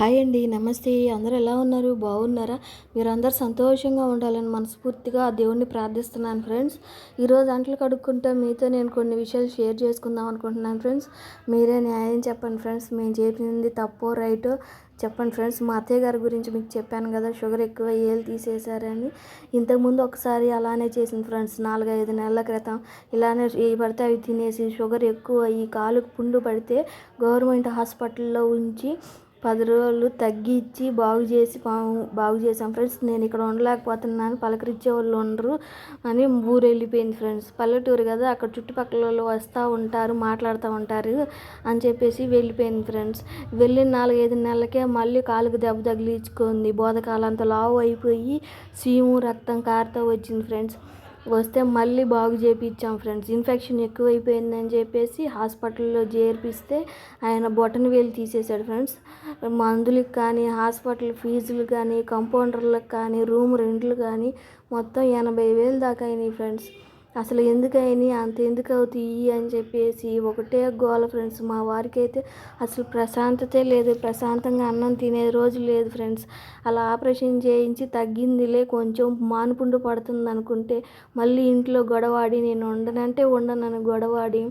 Hi అండి నమస్తే. అందరూ ఎలా ఉన్నారు? బాగున్నారా? మీరందరూ సంతోషంగా ఉండాలని మనస్ఫూర్తిగా ఆ దేవుణ్ణి ప్రార్థిస్తున్నాను ఫ్రెండ్స్. ఈరోజు అంటలు కడుక్కుంటే మీతో నేను కొన్ని విషయాలు షేర్ చేసుకుందాం అనుకుంటున్నాను ఫ్రెండ్స్. మీరే న్యాయం చెప్పండి ఫ్రెండ్స్. మేము చెప్పింది తప్పో రైటో చెప్పండి ఫ్రెండ్స్. మా అత్తయ్య గారి గురించి మీకు చెప్పాను కదా షుగర్ ఎక్కువ ఏళ్ళు తీసేశారని. ఇంతకుముందు ఒకసారి అలానే చేసింది ఫ్రెండ్స్. నాలుగైదు నెలల క్రితం ఇలానే ఏ పడితే అవి తినేసి షుగర్ ఎక్కువ ఈ కాలుకు పుండు పడితే గవర్నమెంట్ హాస్పిటల్లో ఉంచి పది రోజులు తగ్గించి బాగు చేసి బాగు చేసాం ఫ్రెండ్స్ నేను ఇక్కడ ఉండలేకపోతున్నాను. పలకరించే వాళ్ళు ఉండరు అని ఊరు వెళ్ళిపోయింది ఫ్రెండ్స్. పల్లెటూరు కదా అక్కడ చుట్టుపక్కల వాళ్ళు వస్తూ ఉంటారు మాట్లాడుతూ ఉంటారు అని చెప్పేసి వెళ్ళిపోయింది ఫ్రెండ్స్. వెళ్ళిన నాలుగైదు నెలలకే మళ్ళీ కాలుకు దెబ్బ తగిలించుకుంది. బోధకాలంతా లావు అయిపోయి సీము రక్తం కారుతూ వచ్చింది ఫ్రెండ్స్. వస్తే మళ్ళీ బాగు చేయించాం ఫ్రెండ్స్. ఇన్ఫెక్షన్ ఎక్కువైపోయిందని చెప్పేసి హాస్పిటల్లో చేర్పిస్తే ఆయన బొటన్ వేలు తీసేశాడు ఫ్రెండ్స్. మందులకు కానీ హాస్పిటల్ ఫీజులు కానీ కంపౌండర్లకు కానీ రూమ్ రెంట్లు కానీ మొత్తం ఎనభై వేలు దాకా అయినాయి ఫ్రెండ్స్. అసలు ఎందుకని అంత ఎందుకు అవుతాయి అని చెప్పేసి ఒకటే గోల ఫ్రెండ్స్ మా వారికి అయితే అసలు ప్రశాంతతే లేదు. ప్రశాంతంగా అన్నం తినే రోజు లేదు ఫ్రెండ్స్ అలా ఆపరేషన్ చేయించి తగ్గిందిలే. కొంచెం మానుపుండు పడుతుంది అనుకుంటే మళ్ళీ ఇంట్లో గొడవాడి నేను ఉండనంటే ఉండనని గొడవాడి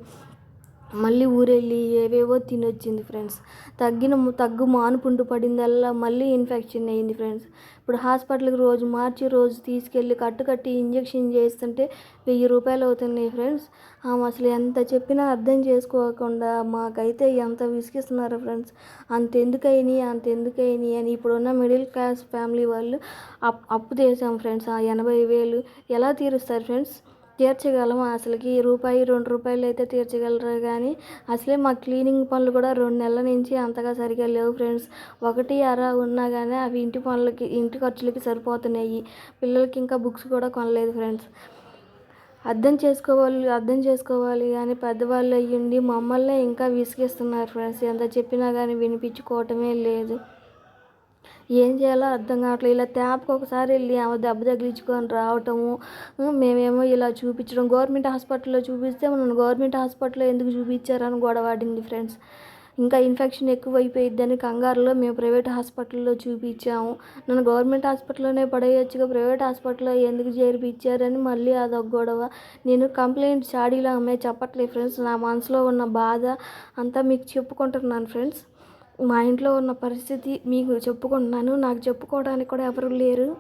మళ్ళీ ఊరెళ్ళి ఏవేవో తినొచ్చింది ఫ్రెండ్స్ తగ్గిన తగ్గు మానుపుండు పడిందల్లా మళ్ళీ ఇన్ఫెక్షన్ అయ్యింది ఫ్రెండ్స్ ఇప్పుడు హాస్పిటల్కి రోజు మార్చి రోజు తీసుకెళ్ళి కట్టు కట్టి ఇంజక్షన్ చేస్తుంటే వెయ్యి రూపాయలు అవుతున్నాయి ఫ్రెండ్స్. ఆమె అసలు ఎంత చెప్పినా అర్థం చేసుకోకుండా మాకైతే ఎంత విసిగిస్తున్నారు ఫ్రెండ్స్. అంతెందుకైనాయి అంతెందుకైనాయి అని ఇప్పుడున్న మిడిల్ క్లాస్ ఫ్యామిలీ వాళ్ళు అప్ అప్పు చేసాం ఫ్రెండ్స్. ఆ ఎనభై వేలు ఎలా తీరుస్తారు ఫ్రెండ్స్? తీర్చగలము. అసలుకి రూపాయి రెండు రూపాయలు అయితే తీర్చగలరు కానీ అసలే మా క్లీనింగ్ పనులు కూడా రెండు నెలల నుంచి అంతగా సరిగా లేవు ఫ్రెండ్స్. ఒకటి అర ఉన్నా కానీ అవి ఇంటి పనులకి ఇంటి ఖర్చులకి సరిపోతున్నాయి. పిల్లలకి ఇంకా బుక్స్ కూడా కొనలేదు ఫ్రెండ్స్. అర్థం చేసుకోవాలి అర్థం చేసుకోవాలి కానీ పెద్దవాళ్ళు అయ్యుండి మమ్మల్ని ఇంకా విసిగిస్తున్నారు ఫ్రెండ్స్. ఎంత చెప్పినా కానీ వినిపించుకోవటమే లేదు. ఏం చేయాలో అర్థం కావట్లేదు. ఇలా ట్యాప్కి ఒకసారి వెళ్ళి ఆమె దెబ్బ తగిలించుకొని రావటము మేమేమో ఇలా చూపించడం. గవర్నమెంట్ హాస్పిటల్లో చూపిస్తే మనం గవర్నమెంట్ హాస్పిటల్లో ఎందుకు చూపించారని గొడవాడింది ఫ్రెండ్స్. ఇంకా ఇన్ఫెక్షన్ ఎక్కువైపోయిద్దని కంగారులో మేము ప్రైవేట్ హాస్పిటల్లో చూపించాము. నన్ను గవర్నమెంట్ హాస్పిటల్లోనే పడేయచ్చుగా ప్రైవేట్ హాస్పిటల్లో ఎందుకు చేర్పించారని మళ్ళీ అదొక గొడవ. నేను కంప్లైంట్ చాడీలో అమ్మే చెప్పట్లేదు ఫ్రెండ్స్. నా మనసులో ఉన్న బాధ అంతా మీకు చెప్పుకుంటున్నాను ఫ్రెండ్స్. మా ఇంట్లో ఉన్న పరిస్థితి మీకు చెప్పుకుంటున్నాను. నాకు చెప్పుకోవడానికి కూడా ఎవరు లేరు.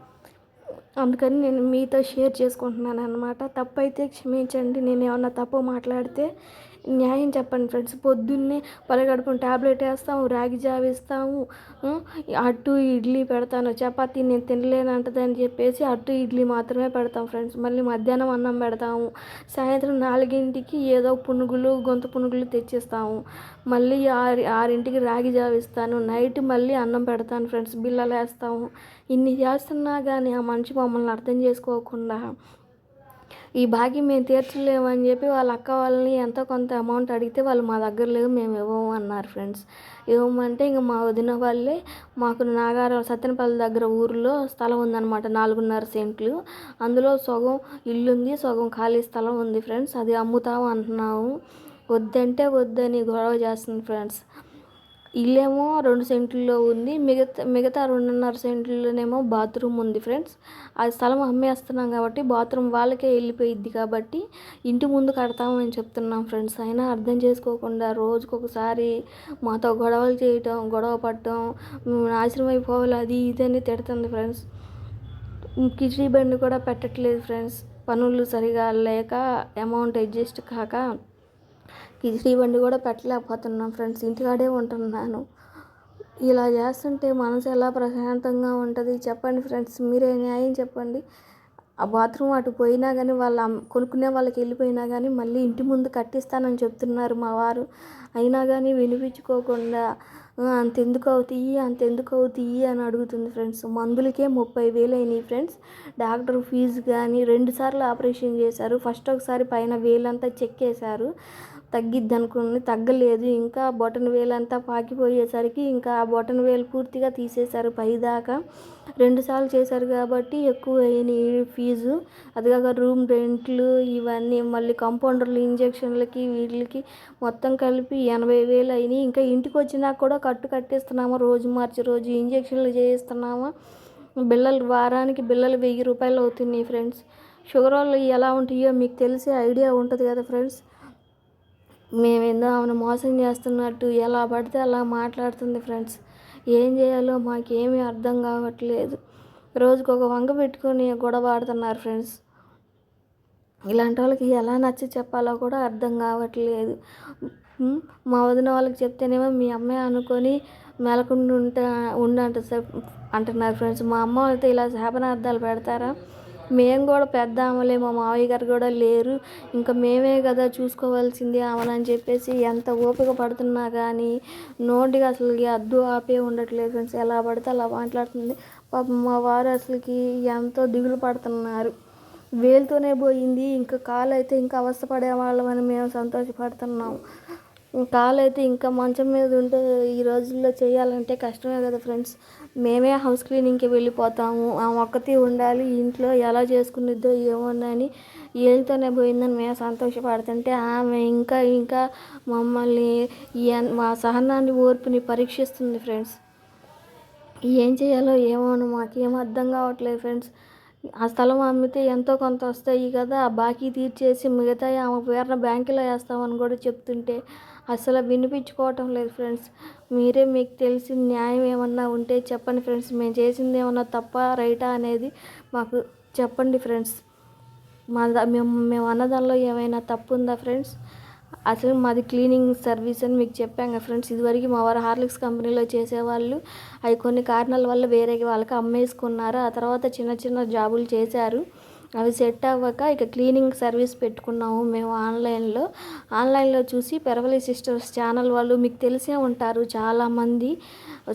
అందుకని నేను మీతో షేర్ చేసుకుంటున్నాను అనమాట తప్పైతే క్షమించండి. నేను ఏమన్నా తప్పు మాట్లాడితే న్యాయం చెప్పండి ఫ్రెండ్స్. పొద్దున్నే పరగడుపున ట్యాబ్లెట్ వేస్తాము రాగి జావ ఇస్తాము ఇడ్లీ పెడతాను. చపాతీ నేను తినలేనంటదని చెప్పేసి అటు ఇడ్లీ మాత్రమే పెడతాం ఫ్రెండ్స్. మళ్ళీ మధ్యాహ్నం అన్నం పెడతాము. సాయంత్రం నాలుగింటికి ఏదో పునుగులు గొంతు పునుగులు తెచ్చిస్తాము. మళ్ళీ ఆరు ఆరింటికి రాగి జావ ఇస్తాను. నైట్ మళ్ళీ అన్నం పెడతాను ఫ్రెండ్స్. బిల్లలు వేస్తాము. ఇన్ని చేస్తున్నా కానీ ఆ మనిషి మమ్మల్ని అర్థం చేసుకోకుండా ఈ భాగ్యం మేము తీర్చలేమని చెప్పి వాళ్ళ అక్క వాళ్ళని ఎంతో కొంత అమౌంట్ అడిగితే వాళ్ళు మా దగ్గర లేవు మేము ఇవ్వము అన్నారు ఫ్రెండ్స్ ఇవ్వమంటే ఇంకా మా వదిన వాళ్ళే మాకు నాగారం సత్యనపల్లి దగ్గర ఊరిలో స్థలం ఉందన్నమాట నాలుగున్నర సెంట్లు. అందులో సగం ఇల్లు ఉంది సగం ఖాళీ స్థలం ఉంది ఫ్రెండ్స్ అది అమ్ముతాము అంటున్నాము. వద్దంటే వద్దని గొడవ చేస్తుంది ఫ్రెండ్స్ ఇల్లేమో రెండు సెంట్లలో ఉంది. మిగతా మిగతా రెండున్నర సెంట్లలోనేమో బాత్రూమ్ ఉంది ఫ్రెండ్స్. ఆ స్థలం అమ్మేస్తున్నాం కాబట్టి బాత్రూమ్ వాళ్ళకే వెళ్ళిపోయిద్ది కాబట్టి ఇంటి ముందు కడతామని చెప్తున్నాం ఫ్రెండ్స్. అయినా అర్థం చేసుకోకుండా రోజుకొకసారి మాతో గొడవలు చేయటం గొడవ పడటం నాశనం అయిపోవాలి అది ఇది అని తిడుతుంది ఫ్రెండ్స్. కిచడీ బండి కూడా పెట్టట్లేదు ఫ్రెండ్స్. పనులు సరిగా లేక అమౌంట్ అడ్జస్ట్ కాక కిచిడి బండి కూడా పెట్టలేకపోతున్నాను ఫ్రెండ్స్. ఇంటికాడే ఉంటున్నాను. ఇలా చేస్తుంటే మనసు ఎలా ప్రశాంతంగా ఉంటుంది చెప్పండి ఫ్రెండ్స్. మీరే న్యాయం చెప్పండి. ఆ బాత్రూమ్ అటు పోయినా కానీ వాళ్ళ కొనుక్కునే వాళ్ళకి వెళ్ళిపోయినా కానీ మళ్ళీ ఇంటి ముందు కట్టిస్తానని చెప్తున్నారు మా వారు. అయినా కానీ వినిపించుకోకుండా అంతెందుకు అవుతాయి అంతెందుకు అవుతాయి అని అడుగుతుంది ఫ్రెండ్స్. మందులకే ముప్పై వేలు అయినాయి ఫ్రెండ్స్. డాక్టర్ ఫీజు కానీ రెండుసార్లు ఆపరేషన్ చేశారు. ఫస్ట్ ఒకసారి పైన వేలంతా చెక్ చేశారు తగ్గిద్ది అనుకుని తగ్గలేదు. ఇంకా బొటన్ వేలు అంతా పాకిపోయేసరికి ఇంకా ఆ బొటన్ వేలు పూర్తిగా తీసేశారు. పైదాకా రెండుసార్లు చేశారు కాబట్టి ఎక్కువ అయినాయి ఫీజు. అదిగాక రూమ్ రెంట్లు ఇవన్నీ మళ్ళీ కంపౌండర్లు ఇంజక్షన్లకి వీటికి మొత్తం కలిపి ఎనభై వేలు అయినాయి. ఇంకా ఇంటికి వచ్చినా కూడా కట్టు కట్టేస్తున్నామా? రోజు మార్చి రోజు ఇంజక్షన్లు చేయిస్తున్నామా? బిల్లలు వారానికి బిల్లలు వెయ్యి రూపాయలు అవుతున్నాయి ఫ్రెండ్స్. షుగర్ వాళ్ళు ఎలా ఉంటాయో మీకు తెలిసే ఐడియా ఉంటుంది కదా ఫ్రెండ్స్. మేమేందో ఆమెను మోసం చేస్తున్నట్టు ఎలా పడితే అలా మాట్లాడుతుంది ఫ్రెండ్స్. ఏం చేయాలో మాకేమీ అర్థం కావట్లేదు. రోజుకు ఒక వంక పెట్టుకొని గొడవ ఆడుతున్నారు ఫ్రెండ్స్. ఇలాంటి వాళ్ళకి ఎలా నచ్చి చెప్పాలో కూడా అర్థం కావట్లేదు. మా వదిన వాళ్ళకి చెప్తేనేమో మీ అమ్మాయి అనుకొని మెలకుండా ఉంటా ఉండంట అంటున్నారు ఫ్రెండ్స్. మా అమ్మ అయితే ఇలా శాపనార్థాలు పెడతారా? మేము కూడా పెద్ద ఆమెలే మా మావయ్య గారు కూడా లేరు. ఇంకా మేమే కదా చూసుకోవాల్సింది ఆమెనని చెప్పేసి ఎంత ఓపిక పడుతున్నా కానీ నోటికి అసలు అద్దు ఆపే ఉండట్లేదు ఫ్రెండ్స్. ఎలా పడితే అలా మాట్లాడుతుంది. పాపం మా వారు అసలుకి ఎంతో దిగులు పడుతున్నారు. వేలుతోనే పోయింది. ఇంకా కాలు అయితే ఇంకా అవస్థపడే వాళ్ళమని మేము సంతోషపడుతున్నాం. కాలైతే ఇంకా మంచం మీద ఉంటే ఈ రోజుల్లో చేయాలంటే కష్టమే కదా ఫ్రెండ్స్. మేమే హౌస్ క్లీనింగ్కి వెళ్ళిపోతాము. ఆ ఒక్కతి ఉండాలి. ఇంట్లో ఎలా చేసుకునిద్దో ఏమోనని ఏళ్ళతోనే పోయిందని మేము సంతోషపడుతుంటే ఆమె ఇంకా ఇంకా మమ్మల్ని మా సహనాన్ని ఓర్పుని పరీక్షిస్తుంది ఫ్రెండ్స్. ఏం చేయాలో ఏమోను మాకేం అర్థం కావట్లేదు ఫ్రెండ్స్. ఆ స్థలం అమ్మితే ఎంతో కొంత వస్తాయి కదా. ఆ బాకీ తీర్చేసి మిగతా ఆమె పేరున బ్యాంకులో వేస్తామని కూడా చెప్తుంటే అసలు వినిపించుకోవటం లేదు ఫ్రెండ్స్. మీరే మీకు తెలిసి న్యాయం ఏమన్నా ఉంటే చెప్పండి ఫ్రెండ్స్. మేము చేసింది ఏమన్నా తప్ప రైటా అనేది మాకు చెప్పండి ఫ్రెండ్స్. మా మేము మేము అన్నదానిలో ఏమైనా తప్పు ఉందా ఫ్రెండ్స్? అసలు మాది క్లీనింగ్ సర్వీస్ అని మీకు చెప్పాం కదా ఫ్రెండ్స్. ఇదివరకు మా వారు హార్లిక్స్ కంపెనీలో చేసేవాళ్ళు. అవి కొన్ని కారణాల వల్ల వేరే వాళ్ళకి అమ్మేసుకున్నారు. ఆ తర్వాత చిన్న చిన్న జాబులు చేశారు. అవి సెట్ అవ్వక ఇక క్లీనింగ్ సర్వీస్ పెట్టుకున్నాము మేము ఆన్లైన్లో. ఆన్లైన్లో చూసి పెరవలి సిస్టర్స్ ఛానల్ వాళ్ళు మీకు తెలిసే ఉంటారు చాలామంది.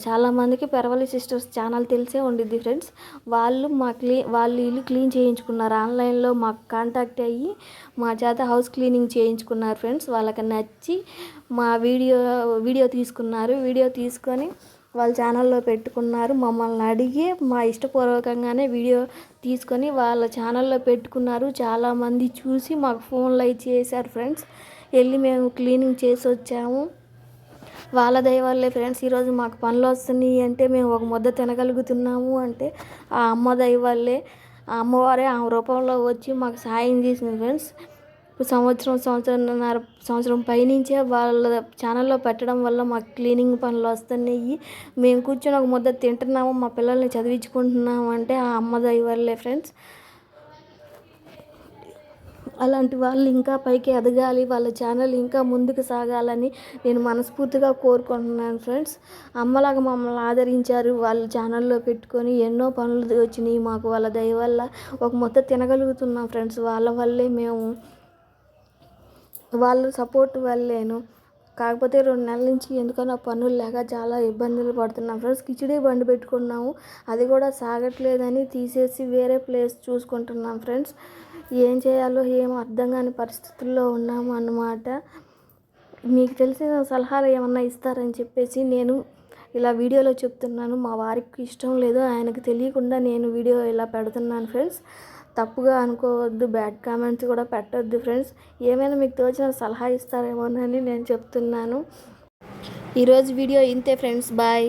చాలామందికి పెరవలి సిస్టర్స్ ఛానల్ తెలిసే ఉండిద్ది ఫ్రెండ్స్. వాళ్ళు మా క్లీ వాళ్ళు ఇల్లు క్లీన్ చేయించుకున్నారు. ఆన్లైన్లో మాకు కాంటాక్ట్ అయ్యి మా చేత హౌస్ క్లీనింగ్ చేయించుకున్నారు ఫ్రెండ్స్. వాళ్ళకి నచ్చి మా వీడియో వీడియో తీసుకున్నారు. వీడియో తీసుకొని వాళ్ళ ఛానల్లో పెట్టుకున్నారు. మమ్మల్ని అడిగి మా ఇష్టపూర్వకంగానే వీడియో తీసుకొని వాళ్ళ ఛానల్లో పెట్టుకున్నారు. చాలామంది చూసి మాకు ఫోన్లు అయి చేశారు ఫ్రెండ్స్. వెళ్ళి మేము క్లీనింగ్ చేసి వచ్చాము. వాళ్ళ దయవల్లే ఫ్రెండ్స్ ఈరోజు మాకు పనులు వస్తున్నాయి అంటే మేము ఒక ముద్ద తినగలుగుతున్నాము అంటే ఆ అమ్మ దయవల్లే ఆ అమ్మవారే ఆ రూపంలో వచ్చి మాకు సాయం చేసింది ఫ్రెండ్స్. ఇప్పుడు సంవత్సరం సంవత్సరంన్నర సంవత్సరం పైనుంచే వాళ్ళ ఛానల్లో పెట్టడం వల్ల మాకు క్లీనింగ్ పనులు వస్తున్నాయి. మేము కూర్చొని ఒక ముద్ద తింటున్నాము మా పిల్లల్ని చదివించుకుంటున్నాము అంటే ఆ అమ్మ దయ వల్లే ఫ్రెండ్స్. అలాంటి వాళ్ళు ఇంకా పైకి ఎదగాలి వాళ్ళ ఛానల్ ఇంకా ముందుకు సాగాలని నేను మనస్ఫూర్తిగా కోరుకుంటున్నాను ఫ్రెండ్స్. అమ్మలాగా మమ్మల్ని ఆదరించారు వాళ్ళ ఛానల్లో పెట్టుకొని ఎన్నో పనులు వచ్చినాయి మాకు వాళ్ళ దయ వల్ల. ఒక మొత్తం తినగలుగుతున్నాం ఫ్రెండ్స్ వాళ్ళ వల్లే మేము వాళ్ళ సపోర్ట్ వల్లేను. కాకపోతే రెండు నెలల నుంచి ఎందుకన్నా పనులు లేక చాలా ఇబ్బందులు పడుతున్నాం. ఫ్రెండ్స్ కిచిడి బండి పెట్టుకున్నాము. అది కూడా సాగట్లేదని తీసేసి వేరే ప్లేస్ చూసుకుంటున్నాం ఫ్రెండ్స్. ఏం చేయాలో ఏం అర్థం కాని పరిస్థితుల్లో ఉన్నాము అన్నమాట. మీకు తెలిసిన సలహాలు ఏమన్నా ఇస్తారని చెప్పేసి నేను ఇలా వీడియోలో చెప్తున్నాను. మా వారికి ఇష్టం లేదు ఆయనకు తెలియకుండా నేను వీడియో ఇలా పెడుతున్నాను ఫ్రెండ్స్. తప్పుగా అనుకోవద్దు బ్యాడ్ కామెంట్స్ కూడా పెట్టొద్దు ఫ్రెండ్స్ ఏమైనా మీకు తోచిన సలహా ఇస్తారేమోనని నేను చెప్తున్నాను. ఈరోజు వీడియో ఇంతే ఫ్రెండ్స్ బాయ్